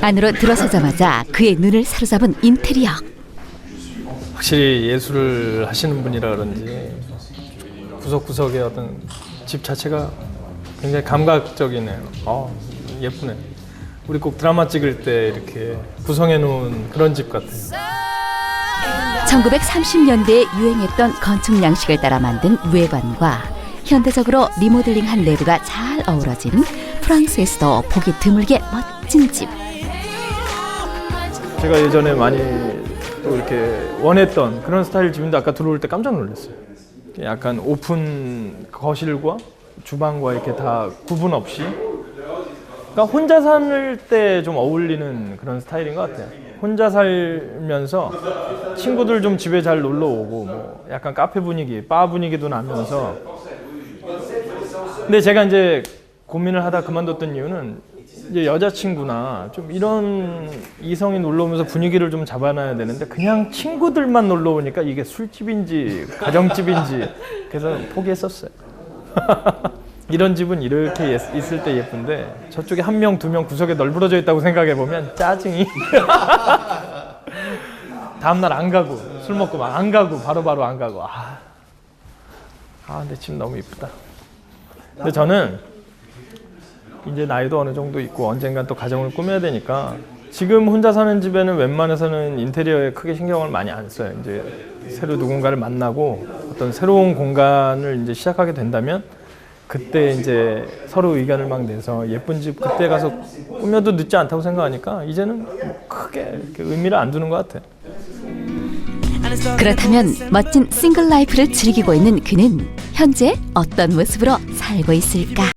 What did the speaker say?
안으로 들어서자마자 그의 눈을 사로잡은 인테리어. 확실히 예술을 하시는 분이라 그런지 구석구석의 어떤 집 자체가 굉장히 감각적이네요. 아, 예쁘네. 우리 꼭 드라마 찍을 때 이렇게 구성해 놓은 그런 집 같아요. 1930년대에 유행했던 건축 양식을 따라 만든 외관과 현대적으로 리모델링한 내부가 잘 어우러진 프랑스에서도 보기 드물게 멋진 집. 제가 예전에 많이 또 이렇게 원했던 그런 스타일 집인데 아까 들어올 때 깜짝 놀랐어요. 약간 오픈 거실과 주방과 이렇게 다 구분 없이. 그러니까 혼자 살 때 좀 어울리는 그런 스타일인 것 같아요. 혼자 살면서 친구들 좀 집에 잘 놀러 오고 뭐 약간 카페 분위기, 바 분위기도 나면서. 근데 제가 이제 고민을 하다 그만뒀던 이유는 이제 여자친구나 좀 이런 이성이 놀러 오면서 분위기를 좀 잡아놔야 되는데 그냥 친구들만 놀러 오니까 이게 술집인지 가정집인지 그래서 포기했었어요. 이런 집은 이렇게 예- 있을 때 예쁜데 저쪽에 한 명, 두 명 구석에 널브러져 있다고 생각해 보면 짜증이 다음날 안 가고 술 먹고 막 안 가고 바로바로 안 가고 아, 아 근데 집 너무 이쁘다. 근데 저는 이제 나이도 어느 정도 있고 언젠간 또 가정을 꾸며야 되니까 지금 혼자 사는 집에는 웬만해서는 인테리어에 크게 신경을 많이 안 써요. 이제 새로 누군가를 만나고 어떤 새로운 공간을 이제 시작하게 된다면 그때 이제 서로 의견을 막 내서 예쁜 집 그때 가서 꾸며도 늦지 않다고 생각하니까 이제는 뭐 크게 의미를 안 두는 것 같아요. 그렇다면 멋진 싱글 라이프를 즐기고 있는 그는 현재 어떤 모습으로 살고 있을까?